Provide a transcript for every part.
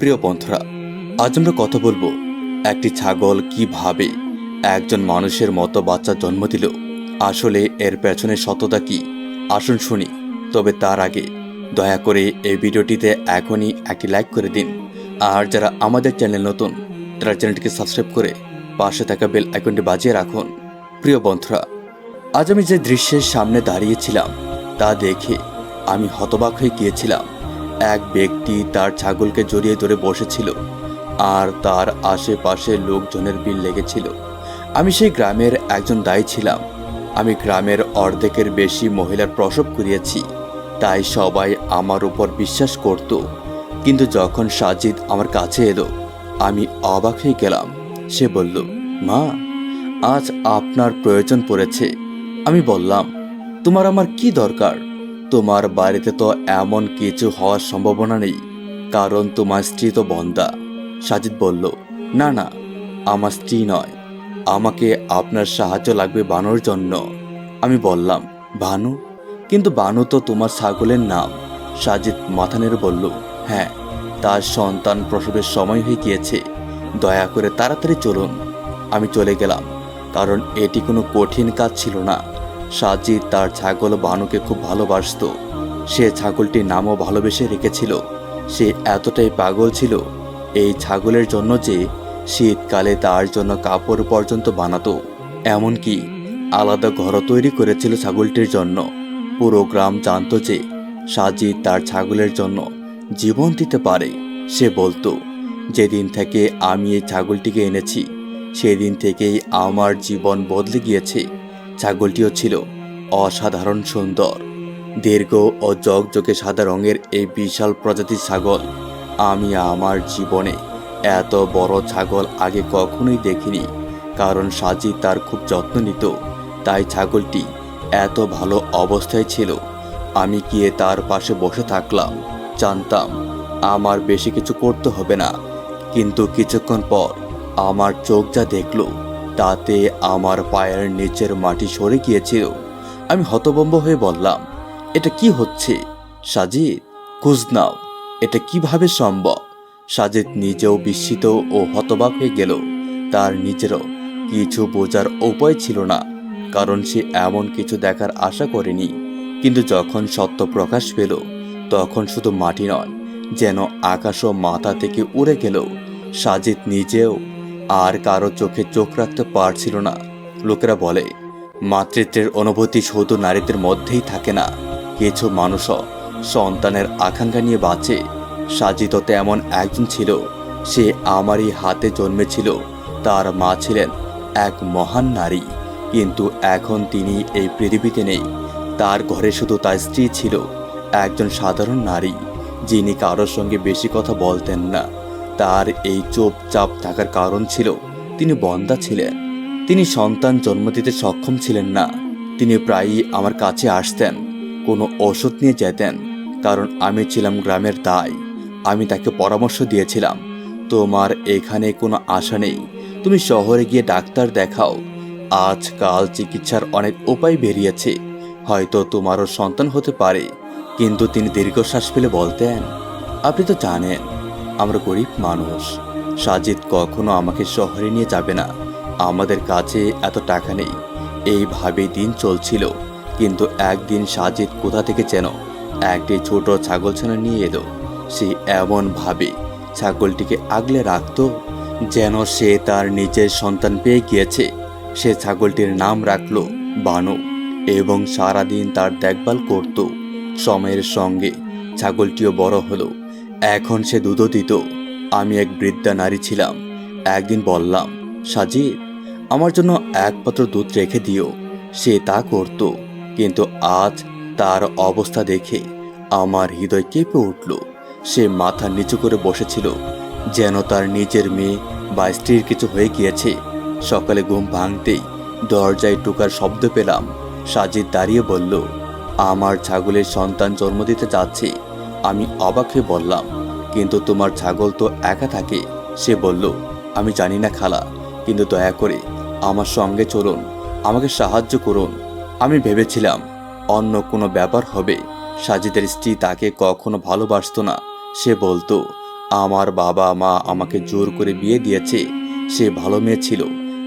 প্রিয় বন্ধুরা, আজ আমরা কথা বলব, একটি ছাগল কীভাবে একজন মানুষের মতো বাচ্চা জন্ম দিল? আসলে এর পেছনে সততা কি? আসুন শুনি। তবে তার আগে, দয়া করে এই ভিডিওটিতে এখনই একটি লাইক করে দিন। আর যারা আমাদের চ্যানেল নতুন, তারা চ্যানেলটিকে সাবস্ক্রাইব করে পাশে থাকা বেল আইকনটি বাজিয়ে রাখুন। প্রিয় বন্ধুরা, আজ আমি যে দৃশ্যের সামনে দাঁড়িয়েছিলাম, তা দেখে আমি হতবাক হয়ে গিয়েছিলাম। এক ব্যক্তি তার ছাগলকে জড়িয়ে ধরে বসেছিল আর তার আশেপাশে লোকজনের ভিড় লেগেছিল। আমি সেই গ্রামের একজন দায়ী ছিলাম। আমি গ্রামের অর্ধেকের বেশি মহিলার প্রসব করিয়েছি। তাই সবাই আমার উপর বিশ্বাস করত। কিন্তু যখন সাজিদ আমার কাছে এলো, আমি অবাক হয়ে গেলাম। সে বলল, মা, আজ আপনার প্রয়োজন পড়েছে। আমি বললাম, তোমার আমার কি দরকার? তোমার বাড়িতে তো এমন কিছু হওয়ার সম্ভাবনা নেই, কারণ তোমার স্ত্রী তো বন্দা। সাজিদ বলল, না না, আমার স্ত্রী নয়, আমাকে আপনার সাহায্য লাগবে বানুর জন্য। আমি বললাম ভানু কিন্তু বানু তো তোমার ছাগলের নাম। সাজিদ মাথানের বলল হ্যাঁ তার সন্তান প্রসবের সময় হয়ে গিয়েছে, দয়া করে তাড়াতাড়ি চলুন। আমি চলে গেলাম, কারণ এটি কোনো কঠিন কাজ ছিল না। সাজিদ তার ছাগল বানুকে খুব ভালোবাসত। সে ছাগলটির নামও ভালোবেসে রেখেছিল। সে এতটাই পাগল ছিল এই ছাগলের জন্য যে শীতকালে তার জন্য কাপড় পর্যন্ত বানাতো। এমনকি আলাদা ঘরও তৈরি করেছিল ছাগলটির জন্য। পুরো গ্রাম জানতো যে সাজিদ তার ছাগলের জন্য জীবন দিতে পারে। সে বলতো, যেদিন থেকে আমি এই ছাগলটিকে এনেছি, সেদিন থেকেই আমার জীবন বদলে গিয়েছে। ছাগলটিও ছিল অসাধারণ সুন্দর। দীর্ঘ ও জগজগে সাদা রঙের এই বিশাল প্রজাতির ছাগল আমি আমার জীবনে এত বড় ছাগল আগে কখনোই দেখিনি, কারণ সাজি তার খুব যত্ন নিত, তাই ছাগলটি এত ভালো অবস্থায় ছিল। আমি গিয়ে তার পাশে বসে থাকলাম? জানতাম আমার বেশি কিছু করতে হবে না, কিন্তু কিছুক্ষণ পর আমার চোখ যা দেখল তাতে আমার পায়ের নিচের মাটি সরে গিয়েছিল। আমি হতবম্ব হয়ে বললাম, এটা কি হচ্ছে? সাজিদ, খুঁজ নাও, এটা কীভাবে সম্ভব? সাজিদ নিজেও বিস্মিত ও হতবাক হয়ে গেল। তার নিজেরও কিছু বোঝার উপায় ছিল না, কারণ সে এমন কিছু দেখার আশা করেনি। কিন্তু যখন সত্য প্রকাশ পেল, তখন শুধু মাটি নয়, যেন আকাশও মাথা থেকে উড়ে গেল। সাজিদ নিজেও আর কারও চোখে চোখ রাখতে পারছিল না। লোকেরা বলে, মাতৃত্বের অনুভূতি শুধু নারীদের মধ্যেই থাকে না, কিছু মানুষও সন্তানের আকাঙ্ক্ষা নিয়ে বাঁচে। সাজিত তেমন একজন ছিল, সে আমারই হাতে জন্মেছিল, তার মা ছিলেন এক মহান নারী, কিন্তু এখন তিনি এই পৃথিবীতে নেই। তার ঘরে শুধু তার স্ত্রী ছিল, একজন সাধারণ নারী, যিনি কারোর সঙ্গে বেশি কথা বলতেন না। তার এই চুপচাপ থাকার কারণ ছিল তিনি বন্দা ছিলেন। তিনি সন্তান জন্ম দিতে সক্ষম ছিলেন না। তিনি প্রায়ই আমার কাছে আসতেন, কোনো ওষুধ নিয়ে যেতেন, কারণ আমি ছিলাম গ্রামের দায়। আমি তাকে পরামর্শ দিয়েছিলাম, তোমার এখানে কোনো আশা নেই। তুমি শহরে গিয়ে ডাক্তার দেখাও। আজকাল চিকিৎসার অনেক উপায় বেরিয়েছে। হয়তো তোমারও সন্তান হতে পারে। কিন্তু তিনি দীর্ঘশ্বাস ফেলে বলতেন, আপনি তো জানেন আমরা গরিব মানুষ। সাজিদ কখনো আমাকে শহরে নিয়ে যাবে না। আমাদের কাছে এত টাকা নেই। এইভাবে দিন চলছিল। কিন্তু একদিন সাজিদ কোথা থেকে যেন একটি ছোট ছাগলছানা নিয়ে এলো। সে এমন ভাবে ছাগলটিকে আগলে রাখতো যেন সে তার নিজের সন্তান পেয়ে গিয়েছে। সে ছাগলটির নাম রাখল বানু এবং সারাদিন তার দেখভাল করত। সময়ের সঙ্গে ছাগলটিও বড় হলো। এখন সে দুধও দিত আমি এক বৃদ্ধা নারী ছিলাম। একদিন বললাম, সাজিদ, আমার জন্য এক পাত্র দুধ রেখে দিও। সে তা করত। কিন্তু আজ তার অবস্থা দেখে আমার হৃদয় কেঁপে উঠল। সে মাথা নিচু করে বসেছিল, যেন তার নিজের মেয়ে বা স্ত্রীর কিছু হয়ে গিয়েছে। সকালে ঘুম ভাঙতেই দরজায় টুকার শব্দ পেলাম। সাজিদ দাঁড়িয়ে বলল, আমার ছাগলের সন্তান জন্ম দিতে যাচ্ছে। আমি অবাক হয়ে বললাম, কিন্তু তোমার ছাগল তো একা থাকে। সে বলল, আমি জানি না খালা, কিন্তু দয়া করে আমার সঙ্গে চলুন, আমাকে সাহায্য করুন। আমি ভেবেছিলাম, অন্য কোনো ব্যাপার হবে, সাজিদের স্ত্রী তাকে কখনো ভালোবাসতো না। সে বলতো, আমার বাবা মা আমাকে জোর করে বিয়ে দিয়েছে, সে ভালো মেয়ে ছিল,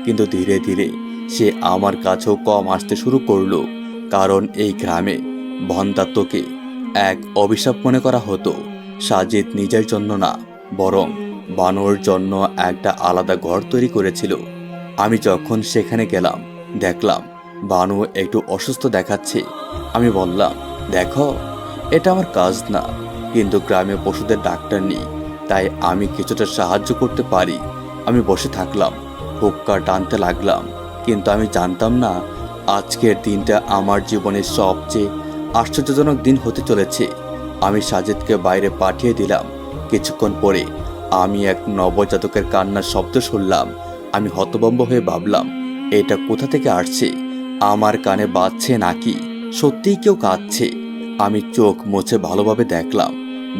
কিন্তু ধীরে ধীরে সে আমার কাছেও কম আসতে শুরু করল, কারণ এই গ্রামে ভন্তাত্মকে এক অভিশাপ মনে করা হতো। সাজিদ নিজের জন্য না, বরং বানোর জন্য একটা আলাদা ঘর তৈরি করেছিল। আমি যখন সেখানে গেলাম, দেখলাম বানু একটু অসুস্থ দেখাচ্ছে। আমি বললাম, দেখো, এটা আমার কাজ না, কিন্তু গ্রামে পশুদের ডাক্তার নেই, তাই আমি কিছুটা সাহায্য করতে পারি। আমি বসে থাকলাম, হুক্কা টানতে লাগলাম, কিন্তু আমি জানতাম না, আজকের দিনটা আমার জীবনের সবচেয়ে আশ্চর্যজনক দিন হতে চলেছে। আমি সাজেদকে বাইরে পাঠিয়ে দিলাম। কিছুক্ষণ পরে আমি এক নবজাতকের কান্নার শব্দ শুনলাম। আমি হতবম্ব হয়ে ভাবলাম, এটা কোথা থেকে আসছে? আমার কানে বাজছে নাকি? সত্যিই কেউ কাঁদছে? আমি চোখ মুছে ভালোভাবে দেখলাম,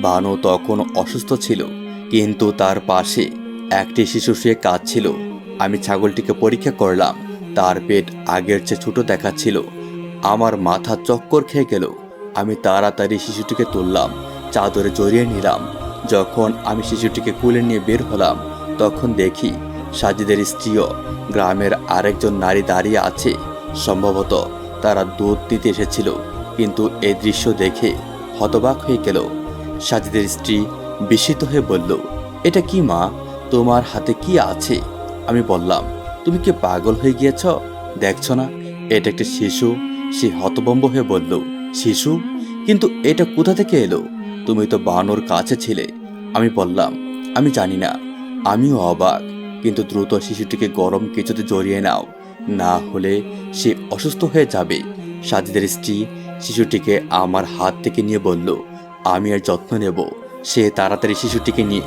বানু তখন অসুস্থ ছিল, কিন্তু তার পাশে একটি শিশু শুয়ে কাঁদছিল। আমি ছাগলটিকে পরীক্ষা করলাম, তার পেট আগের চেয়ে ছোট দেখাচ্ছিল। আমার মাথা চক্কর খেয়ে গেল। আমি তাড়াতাড়ি শিশুটিকে তুললাম, চাদরে জড়িয়ে নিলাম। যখন আমি শিশুটিকে কুলে নিয়ে বের হলাম, তখন দেখি সাজিদের স্ত্রীও গ্রামের আরেকজন নারী দাঁড়িয়ে আছে। সম্ভবত তারা দুধ দিতে এসেছিল, কিন্তু এই দৃশ্য দেখে হতবাক হয়ে গেল। সাজিদের স্ত্রী বিস্মিত হয়ে বলল, এটা কি মা? তোমার হাতে কি আছে? আমি বললাম, তুমি কি পাগল হয়ে গিয়েছ? দেখছ না? এটা একটা শিশু। সে হতবম্ব হয়ে বলল, শিশু, কিন্তু এটা কোথা থেকে এলো? তুমি তো বানর কাছে ছিলে। আমি বললাম, আমি জানি না। আমিও অবাক, কিন্তু দ্রুত শিশুটিকে গরম কিছুতে জড়িয়ে নাও। না হলে সে অসুস্থ হয়ে যাবে। সাজিদের স্ত্রী শিশুটিকে আমার হাত থেকে নিয়ে বলল, আমি আর যত্ন নেব। সে তাড়াতাড়ি শিশুটিকে নিয়ে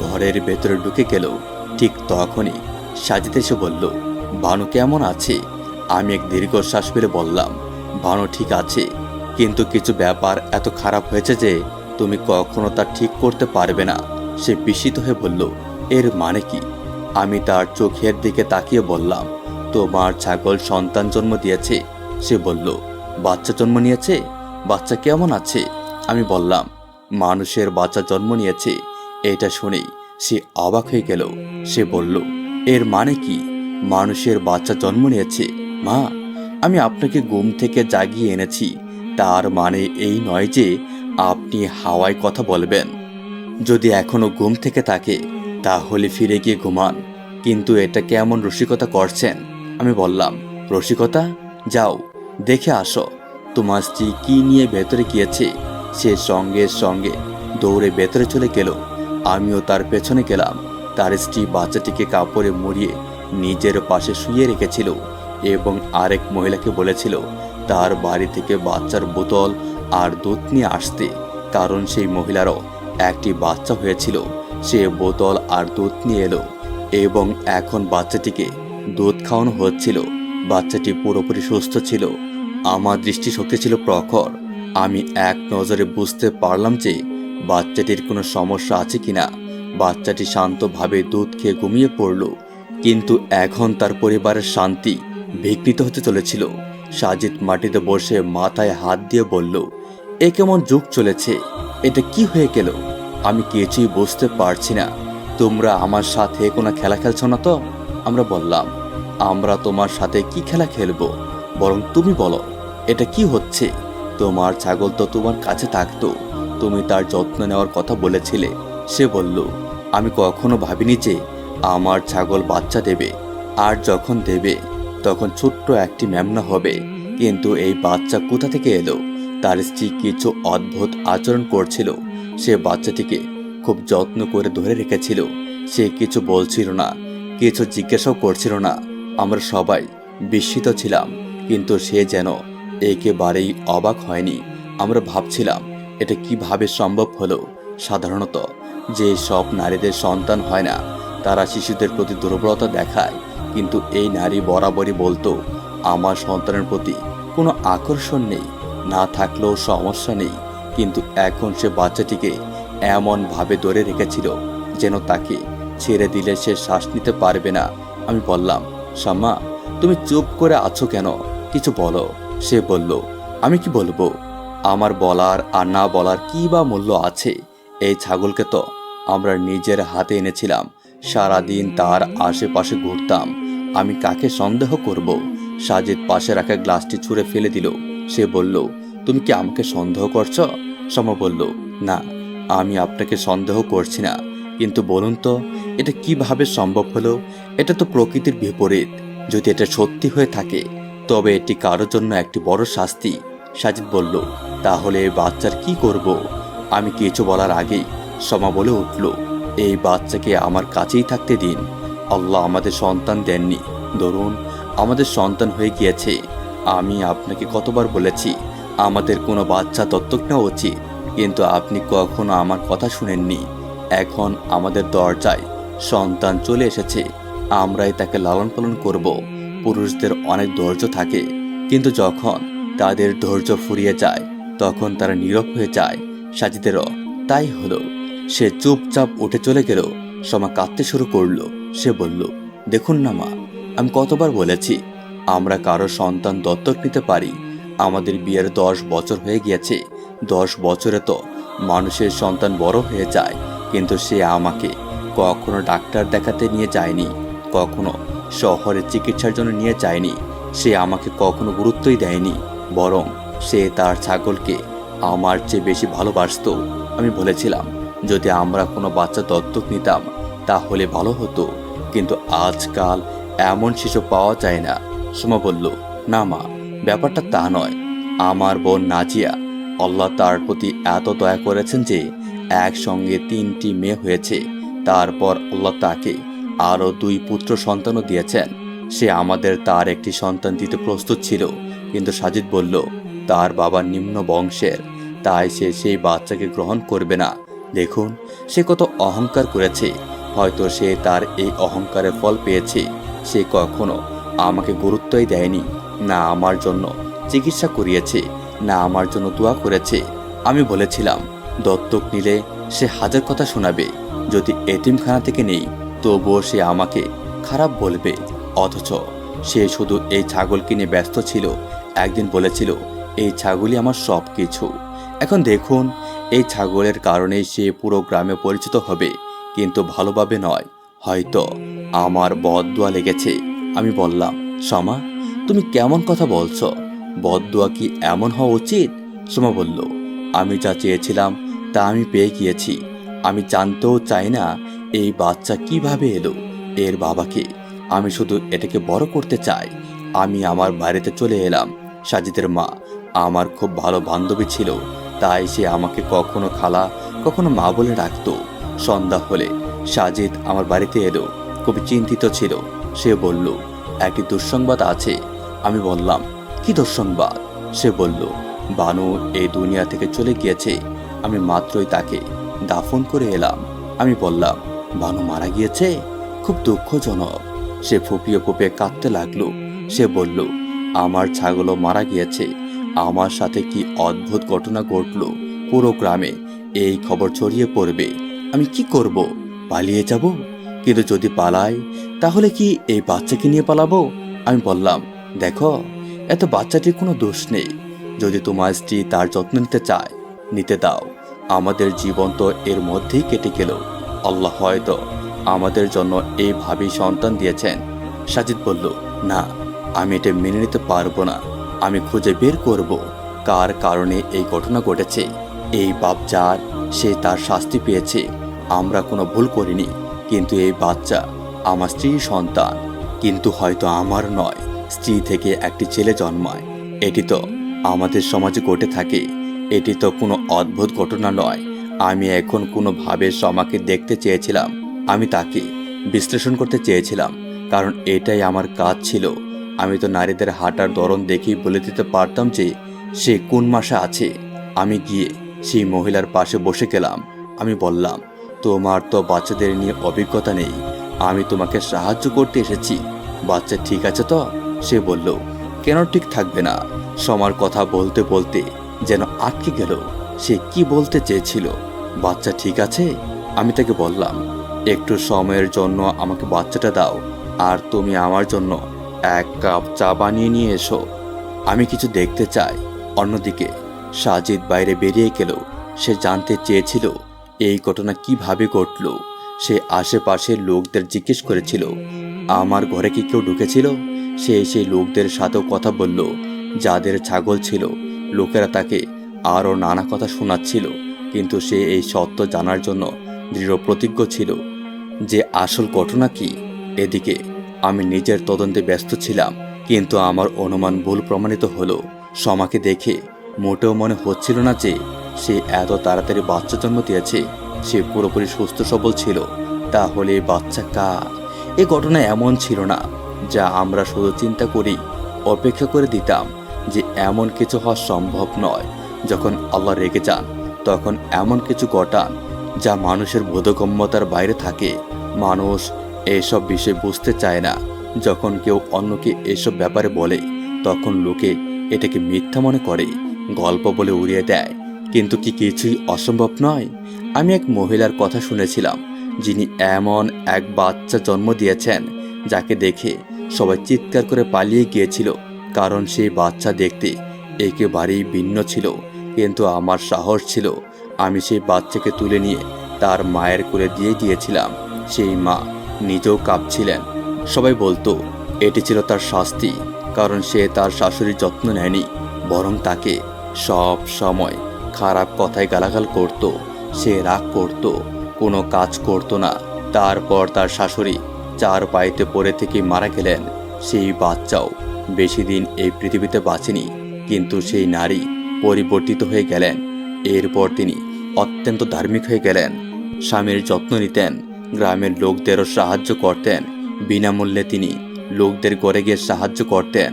ঘরের ভেতরে ঢুকে গেল। ঠিক তখনই সাজিদ এসে বলল, বানু কেমন আছে? আমি এক দীর্ঘশ্বাস ফেলে বললাম বানু ঠিক আছে, কিন্তু কিছু ব্যাপার এত খারাপ হয়েছে যে তুমি কখনো তা ঠিক করতে পারবে না। সে বিস্মিত হয়ে বলল, এর মানে কি? আমি তার চোখের দিকে তাকিয়ে বললাম, তোমার ছাগল সন্তান জন্ম দিয়েছে। সে বলল, বাচ্চা জন্ম নিয়েছে? বাচ্চা কেমন আছে? আমি বললাম, মানুষের বাচ্চা জন্ম নিয়েছে। এটা শুনেই সে অবাক হয়ে গেল। সে বলল, এর মানে কি? মানুষের বাচ্চা জন্ম নিয়েছে? মা আমি আপনাকে ঘুম থেকে জাগিয়ে এনেছি। তার মানে এই নয় যে আপনি হাওয়ায় কথা বলবেন। যদি এখনও ঘুম থেকে থাকে, তাহলে ফিরে গিয়ে ঘুমান। কিন্তু এটা কেমন রসিকতা করছেন? আমি বললাম, রসিকতা? যাও, দেখে আসো। তোমার স্ত্রী কি নিয়ে ভেতরে গিয়েছে? সে সঙ্গে সঙ্গে দৌড়ে ভেতরে চলে গেল। আমিও তার পেছনে গেলাম। তার স্ত্রী বাচ্চাটিকে কাপড়ে মুড়িয়ে নিজের পাশে শুয়ে রেখেছিল। এবং আরেক মহিলাকে বলেছিল, তার বাড়ি থেকে বাচ্চার বোতল আর দুধ নিয়ে আসতে। কারণ সেই মহিলারও একটি বাচ্চা হয়েছিল। সে বোতল আর দুধ নিয়ে এলো এবং এখন বাচ্চাটিকে দুধ খাওয়ানো হচ্ছিল। বাচ্চাটি পুরোপুরি সুস্থ ছিল। আমার দৃষ্টিশক্তি ছিল প্রখর। আমি এক নজরে বুঝতে পারলাম যে বাচ্চাটির কোনো সমস্যা আছে কিনা। বাচ্চাটি শান্তভাবে দুধ খেয়ে ঘুমিয়ে পড়ল। কিন্তু এখন তার পরিবারের শান্তি বিঘ্নিত হতে চলেছিল। সাজিদ মাটিতে বসে মাথায় হাত দিয়ে বলল, এ কেমন যুগ চলেছে? এটা কি হয়ে গেল? আমি কিছুই বুঝতে পারছি না। তোমরা আমার সাথে কোনো খেলা খেলছো না তো? আমরা বললাম, আমরা তোমার সাথে কি খেলা খেলব? বরং তুমি বলো, এটা কি হচ্ছে? তোমার ছাগল তো তোমার কাছে থাকতো। তুমি তার যত্ন নেওয়ার কথা বলেছিলে। সে বলল, আমি কখনো ভাবিনি যে আমার ছাগল বাচ্চা দেবে। আর যখন দেবে তখন ছোট্ট একটি মেমনা হবে। কিন্তু এই বাচ্চা কোথা থেকে এলো? তার স্ত্রী কিছু অদ্ভুত আচরণ করছিল। সে বাচ্চাটিকে খুব যত্ন করে ধরে রেখেছিল। সে কিছু বলছিল না, কিছু জিজ্ঞাসাও করছিল না। আমরা সবাই বিস্মিত ছিলাম, কিন্তু সে যেন একেবারেই অবাক হয়নি। আমরা ভাবছিলাম, এটা কীভাবে সম্ভব হলো? সাধারণত যে সব নারীদের সন্তান হয় না, তারা শিশুদের প্রতি দুর্বলতা দেখায়। কিন্তু এই নারী বরাবরই বলতো, আমার সন্তানের প্রতি কোনো আকর্ষণ নেই, না থাকলেও সমস্যা নেই, কিন্তু এখন সে বাচ্চাটিকে এমনভাবে ধরে রেখেছিল যেন তাকে ছেড়ে দিলে সে শ্বাস নিতে পারবে না। আমি বললাম শাম্মা তুমি চুপ করে আছো কেন? কিছু বলো। সে বলল, আমি কি বলব? আমার বলার আর না বলার কি বা মূল্য আছে? এই ছাগলকে তো আমরা নিজের হাতে এনেছিলাম, সারাদিন তার আশেপাশে ঘুরতাম আমি কাকে সন্দেহ করব? সাজিদ পাশে রাখা গ্লাসটি ছুঁড়ে ফেলে দিল। সে বলল, তুমি কি আমাকে সন্দেহ করছ? সম বলল, না, আমি আপনাকে সন্দেহ করছি না। কিন্তু বলুন তো, এটা কীভাবে সম্ভব হলো? এটা তো প্রকৃতির বিপরীত। যদি এটা সত্যি হয়ে থাকে, তবে এটি কারোর জন্য একটি বড় শাস্তি। সাজিদ বলল, তাহলে এই বাচ্চার কি করব? আমি কিছু বলার আগেই সমা বলে উঠল, এই বাচ্চাকে আমার কাছেই থাকতে দিন। আল্লাহ আমাদের সন্তান দেননি। ধরুন, আমাদের সন্তান হয়ে গিয়েছে। আমি আপনাকে কতবার বলেছি, আমাদের কোনো বাচ্চা দত্তক নেওয়া উচিত। কিন্তু আপনি কখনো আমার কথা শুনেননি। এখন আমাদের দরজায় সন্তান চলে এসেছে। আমরাই তাকে লালন পালন করব। পুরুষদের অনেক ধৈর্য থাকে। কিন্তু যখন তাদের ধৈর্য ফুরিয়ে যায়, তখন তারা নীরব হয়ে যায়। সাজিদেরও তাই হলো। সে চুপচাপ উঠে চলে গেল। সমা কাঁদতে শুরু করল। সে বলল, দেখুন না মা, আমি কতবার বলেছি, আমরা কারও সন্তান দত্তক নিতে পারি। আমাদের বিয়ের দশ বছর হয়ে গিয়েছে। দশ বছরে তো মানুষের সন্তান বড় হয়ে যায়, কিন্তু সে আমাকে কখনো ডাক্তার দেখাতে নিয়ে যায়নি, কখনো শহরে চিকিৎসার জন্য নিয়ে যায়নি। সে আমাকে কখনো গুরুত্বই দেয়নি, বরং সে তার ছাগলকে আমার চেয়ে বেশি ভালোবাসতো। আমি বলেছিলাম, যদি আমরা কোনো বাচ্চা দত্তক নিতাম তাহলে ভালো হতো। কিন্তু আজকাল এমন শিশু পাওয়া যায় না। সোমা বলল, না মা, ব্যাপারটা তা নয়। আমার বোন নাজিয়া, আল্লাহ তার প্রতি এত দয়া করেছেন যে একসঙ্গে তিনটি মেয়ে হয়েছে। তারপর আল্লাহ তাকে আরও দুই পুত্র সন্তানও দিয়েছেন। সে আমাদের তার একটি সন্তান দিতে প্রস্তুত ছিল। কিন্তু সাজিদ বলল, তার বাবা নিম্ন বংশের, তাই সে সেই বাচ্চাকে গ্রহণ করবে না। দেখুন, সে কত অহংকার করেছে। হয়তো সে তার এই অহংকারের ফল পেয়েছে। সে কখনো আমাকে গুরুত্বই দেয়নি। না আমার জন্য চিকিৎসা করিয়েছে, না আমার জন্য দোয়া করেছে। আমি বলেছিলাম, দত্তক নিলে সে হাজার কথা শোনাবে। যদি এতিমখানা থেকে নেই, তবুও সে আমাকে খারাপ বলবে। অথচ সে শুধু এই ছাগল কিনে ব্যস্ত ছিল। একদিন বলেছিল, এই ছাগলই আমার সব কিছু এখন দেখুন, এই ছাগলের কারণেই সে পুরো গ্রামে পরিচিত হবে। কিন্তু ভালোভাবে নয়। হয়তো আমার বদদোয়া লেগেছে। আমি বললাম সমা তুমি কেমন কথা বলছো? বদদোয়া কি এমন হওয়া উচিত? সোমা বলল, আমি যা চেয়েছিলাম, তা আমি পেয়ে গিয়েছি। আমি জানতেও চাই না এই বাচ্চা কীভাবে এলো। এর বাবাকে আমি শুধু এটাকে বড় করতে চাই। আমি আমার বাড়িতে চলে এলাম। সাজিদের মা আমার খুব ভালো বান্ধবী ছিল, তাই সে আমাকে কখনো খালা কখনো মা বলে ডাকতো সন্ধ্যা হলে সাজিদ আমার বাড়িতে এলো, খুবই চিন্তিত ছিল। সে বলল একটি দুঃসংবাদ আছে। আমি বললাম, কি দুঃসংবাদ? সে বলল, বানু এই দুনিয়া থেকে চলে গিয়েছে। আমি মাত্রই তাকে দাফন করে এলাম। আমি বললাম, বানু মারা গিয়েছে? খুব দুঃখজনক। সে ফুপিয়ে ফুপিয়ে কাঁদতে লাগল। সে বলল, আমার ছাগলও মারা গিয়েছে। আমার সাথে কি অদ্ভুত ঘটনা ঘটলো পুরো গ্রামে? এই খবর ছড়িয়ে পড়বে। আমি কি করব? পালিয়ে যাব? কিন্তু যদি পালাই, তাহলে কি এই বাচ্চাকে নিয়ে পালাবো? আমি বললাম, দেখো, এত বাচ্চাটির কোনো দোষ নেই। যদি তোমার স্ত্রী তার যত্ন নিতে চায়, নিতে দাও। আমাদের জীবন তো এর মধ্যেই কেটে গেল। আল্লাহ হয়তো আমাদের জন্য এইভাবেই সন্তান দিয়েছেন। সাজিদ বলল, না, আমি এটা মেনে নিতে পারব না। আমি খুঁজে বের করব। কার কারণে এই ঘটনা ঘটেছে? এই বাপ যার, সে তার শাস্তি পেয়েছে। আমরা কোনো ভুল করিনি, কিন্তু এই বাচ্চা আমার স্ত্রীর সন্তান। কিন্তু হয়তো আমার নয়, স্ত্রী থেকে একটি ছেলে জন্মায়। এটি তো আমাদের সমাজে ঘটে থাকে। এটি তো কোনো অদ্ভুত ঘটনা নয়। আমি এখন কোনোভাবে সমাকে দেখতে চেয়েছিলাম। আমি তাকে বিশ্লেষণ করতে চেয়েছিলাম, কারণ এটাই আমার কাজ ছিল। আমি তো নারীদের হাঁটার ধরন দেখেই বলে দিতে পারতাম যে, সে কোন মাসে আছে। আমি গিয়ে সেই মহিলার পাশে বসে গেলাম। আমি বললাম, তোমার তো বাচ্চাদের নিয়ে অভিজ্ঞতা নেই। আমি তোমাকে সাহায্য করতে এসেছি। বাচ্চা ঠিক আছে তো? সে বলল, কেন ঠিক থাকবে না? সমার কথা বলতে বলতে যেন আটকে গেল। সে কি বলতে চেয়েছিল? বাচ্চা ঠিক আছে? আমি তাকে বললাম, একটু সময়ের জন্য আমাকে বাচ্চাটা দাও, আর তুমি আমার জন্য এক কাপ চা বানিয়ে নিয়ে এসো। আমি কিছু দেখতে চাই। অন্যদিকে সাজিদ বাইরে বেরিয়ে গেল। সে জানতে চেয়েছিল, এই ঘটনা কীভাবে ঘটল? সে আশেপাশের লোকদের জিজ্ঞেস করেছিল, আমার ঘরে কি কেউ ঢুকেছিল? সে সেই লোকদের সাথেও কথা বলল, যাদের ছাগল ছিল। লোকেরা তাকে আরও নানা কথা শোনাচ্ছিল, কিন্তু সে এই সত্য জানার জন্য দৃঢ় প্রতিজ্ঞ ছিল। যে আসল ঘটনা কি? এদিকে আমি নিজের তদন্তে ব্যস্ত ছিলাম, কিন্তু আমার অনুমান ভুল প্রমাণিত হলো। সমাকে দেখে মোটেও মনে হচ্ছিল না যে সে এত তাড়াতাড়ি বাচ্চা জন্ম দিয়েছে। সে পুরোপুরি সুস্থ সবল ছিল। তাহলে বাচ্চা কা? এ ঘটনা এমন ছিল না, যা আমরা শুধু চিন্তা করি, অপেক্ষা করে দিতাম যে এমন কিছু হওয়া সম্ভব নয়। যখন আল্লাহ রেগে যান, তখন এমন কিছু ঘটান যা মানুষের বোধগম্যতার বাইরে থাকে। মানুষ এসব বিষয় বুঝতে চায় না। যখন কেউ অন্যকে এসব ব্যাপারে বলে, তখন লোকে এটাকে মিথ্যা মনে করে। গল্প বলে উড়িয়ে দেয়। কিন্তু কি কিছুই অসম্ভব নয়? আমি এক মহিলার কথা শুনেছিলাম, যিনি এমন এক বাচ্চা জন্ম দিয়েছেন, যাকে দেখে সবাই চিৎকার করে পালিয়ে গিয়েছিল, কারণ সেই বাচ্চা দেখতে একেবারেই ভিন্ন ছিল, কিন্তু আমার সাহস ছিল, আমি সেই বাচ্চাকে তুলে নিয়ে তার মায়ের করে দিয়ে দিয়েছিলাম। সেই মা নিজেও কাঁপছিলেন। সবাই বলতো, এটি ছিল তার শাস্তি, কারণ সে তার শাশুড়ির যত্ন নেয়নি, বরং তাকে সব সময়। খারাপ কথায় গালাগাল করত, সে রাগ করত, কোনো কাজ করত না। তারপর তার শাশুড়ি চার পায়েতে পড়ে থেকে মারা গেলেন। সেই বাচ্চাও বেশি দিন এই পৃথিবীতে বাঁচেনি, কিন্তু সেই নারী পরিবর্তিত হয়ে গেলেন। এরপর তিনি অত্যন্ত ধার্মিক হয়ে গেলেন। স্বামীর যত্ন নিতেন, গ্রামের লোকদেরও সাহায্য করতেন, বিনামূল্যে তিনি লোকদের গড়ে গিয়ে সাহায্য করতেন।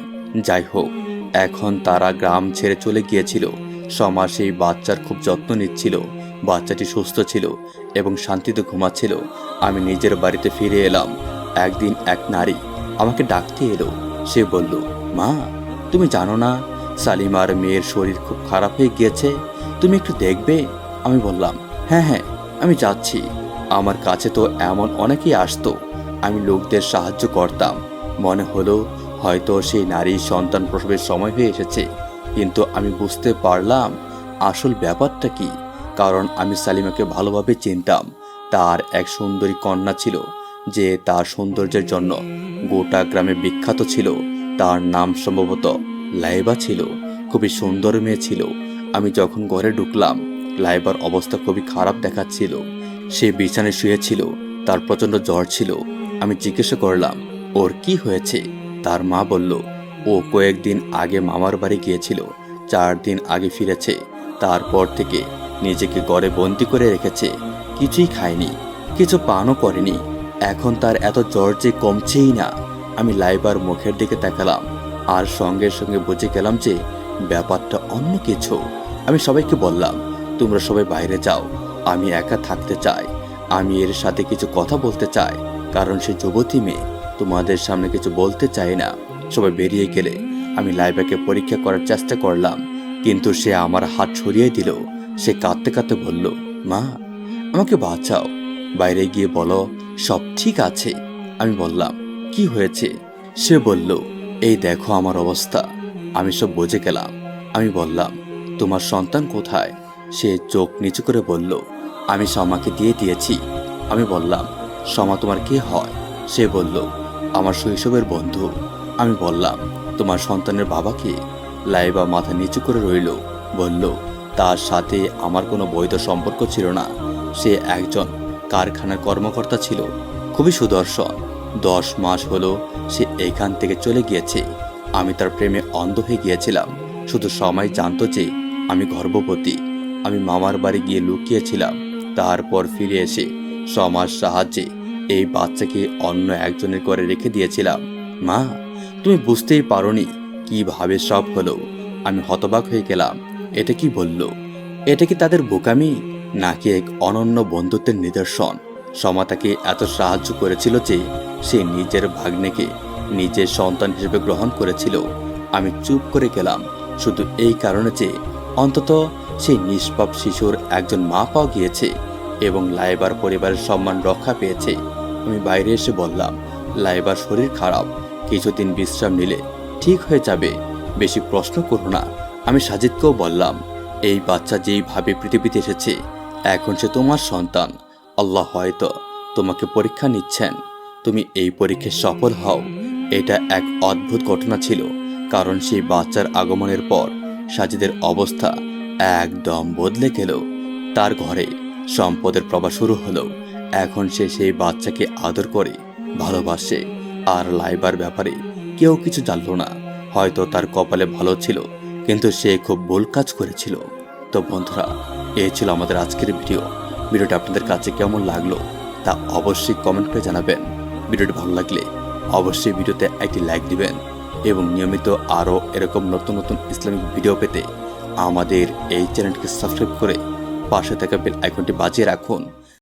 যাই হোক এখন তারা গ্রাম ছেড়ে চলে গিয়েছিল। সমাজ সেই বাচ্চার খুব যত্ন নিচ্ছিল। বাচ্চাটি সুস্থ ছিল এবং শান্তিতে ঘুমাচ্ছিল। আমি নিজের বাড়িতে ফিরে এলাম। একদিন এক নারী আমাকে ডাকতে এলো। সে বলল, মা, তুমি জানো না, সালিমার মেয়ের শরীর খুব খারাপ হয়ে গিয়েছে। তুমি একটু দেখবে। আমি বললাম হ্যাঁ হ্যাঁ আমি যাচ্ছি। আমার কাছে তো এমন অনেকেই আসতো। আমি লোকদের সাহায্য করতাম। মনে হলো হয়তো সেই নারীর সন্তান প্রসবের সময় হয়ে এসেছে। কিন্তু আমি বুঝতে পারলাম আসল ব্যাপারটা কি, কারণ আমি সালিমাকে ভালোভাবে চিনতাম। তার এক সুন্দরী কন্যা ছিল, যে তার সৌন্দর্যের জন্য গোটা গ্রামে বিখ্যাত ছিল। তার নাম সম্ভবত লাইবা ছিল, খুবই সুন্দর মেয়ে ছিল। আমি যখন ঘরে ঢুকলাম, লাইবার অবস্থা খুবই খারাপ দেখাচ্ছিল। সে বিছানায় শুয়েছিল তার প্রচণ্ড জ্বর ছিল। আমি জিজ্ঞাসা করলাম, ওর কি হয়েছে? তার মা বলল, ও কয়েকদিন আগে মামার বাড়ি গিয়েছিল, চার দিন আগে ফিরেছে, তারপর থেকে নিজেকে গড়ে বন্দি করে রেখেছে, কিছুই খায়নি, কিছু পানও করেনি, এখন তার এত জ্বর যে কমছেই না। আমি লাইবার মুখের দিকে তাকালাম, আর সঙ্গে সঙ্গে বুঝে গেলাম যে ব্যাপারটা অন্য কিছু। আমি সবাইকে বললাম, তোমরা সবাই বাইরে যাও, আমি একা থাকতে চাই, আমি এর সাথে কিছু কথা বলতে চাই, কারণ সে যুবতী মেয়ে তোমাদের সামনে কিছু বলতে চাই না। সবাই বেরিয়ে গেলে আমি লাইবাকে পরীক্ষা করার চেষ্টা করলাম, কিন্তু সে আমার হাত সরিয়ে দিল। সে কাঁদতে কাঁদতে বলল, মা, আমাকে বাঁচাও। বাইরে গিয়ে বলো, সব ঠিক আছে? আমি বললাম, কি হয়েছে? সে বলল, এই দেখো আমার অবস্থা। আমি সব বুঝে গেলাম। আমি বললাম, তোমার সন্তান কোথায়? সে চোখ নিচু করে বলল, আমি সমাকে দিয়ে দিয়েছি। আমি বললাম সমা তোমার কে হয়? সে বলল আমার শৈশবের বন্ধু। আমি বললাম, তোমার সন্তানের বাবাকে লাইবা মাথা নিচু করে রইল, বলল, তার সাথে আমার কোনো বৈধ সম্পর্ক ছিল না। সে একজন কারখানার কর্মকর্তা ছিল, খুবই সুদর্শন। দশ মাস হলো সে এখান থেকে চলে গিয়েছে। আমি তার প্রেমে অন্ধ হয়ে গিয়েছিলাম। শুধু সময় জানতো যে আমি গর্ভবতী। আমি মামার বাড়ি গিয়ে লুকিয়েছিলাম। তারপর ফিরে এসে সমাজ সাহায্যে এই বাচ্চাকে অন্য একজনের করে রেখে দিয়েছিলাম। মা, তুমি বুঝতেই পারোনি কীভাবে সব হলো। আমি হতবাক হয়ে গেলাম। এটা কি বলল? এটা কি তাদের বোকামি? নাকি এক অনন্য বন্ধুত্বের নিদর্শন? সমা তাকে এত সাহায্য করেছিল যে সে নিজের ভাগ্নেকে নিজের সন্তান হিসেবে গ্রহণ করেছিল। আমি চুপ করে গেলাম। শুধু এই কারণে যে অন্তত সেই নিষ্পাপ শিশুর একজন মা পাওয়া গিয়েছে এবং লাইবার পরিবারের সম্মান রক্ষা পেয়েছে। আমি বাইরে এসে বললাম, লাইবার শরীর খারাপ, কিছুদিন বিশ্রাম নিলে ঠিক হয়ে যাবে। বেশি প্রশ্ন করো না। আমি সাজিদকেও বললাম, এই বাচ্চা যেইভাবে পৃথিবীতে এসেছে, এখন সে তোমার সন্তান। আল্লাহ হয়তো তোমাকে পরীক্ষা নিচ্ছেন। তুমি এই পরীক্ষায় সফল হও। এটা এক অদ্ভুত ঘটনা ছিল, কারণ সেই বাচ্চার আগমনের পর সাজিদের অবস্থা একদম বদলে গেল। তার ঘরে সম্পদের প্রবাহ শুরু হলো। এখন সে সেই বাচ্চাকে আদর করে, ভালোবাসে আর লাইবার ব্যাপারে কেউ কিছু জানলো না। হয়তো তার কপালে ভালো ছিল, কিন্তু সে খুব ভুল কাজ করেছিল। তো বন্ধুরা এই ছিল আমাদের আজকের ভিডিও। ভিডিওটা আপনাদের কাছে কেমন লাগল তা অবশ্যই কমেন্ট করে জানাবেন। ভিডিওটি ভালো লাগলে অবশ্যই ভিডিওতে একটি লাইক দিবেন এবং নিয়মিত আরও এরকম নতুন নতুন ইসলামিক ভিডিও পেতে আমাদের এই চ্যানেলটিকে সাবস্ক্রাইব করে পাশে থাকা বেল আইকনটি বাজিয়ে রাখুন।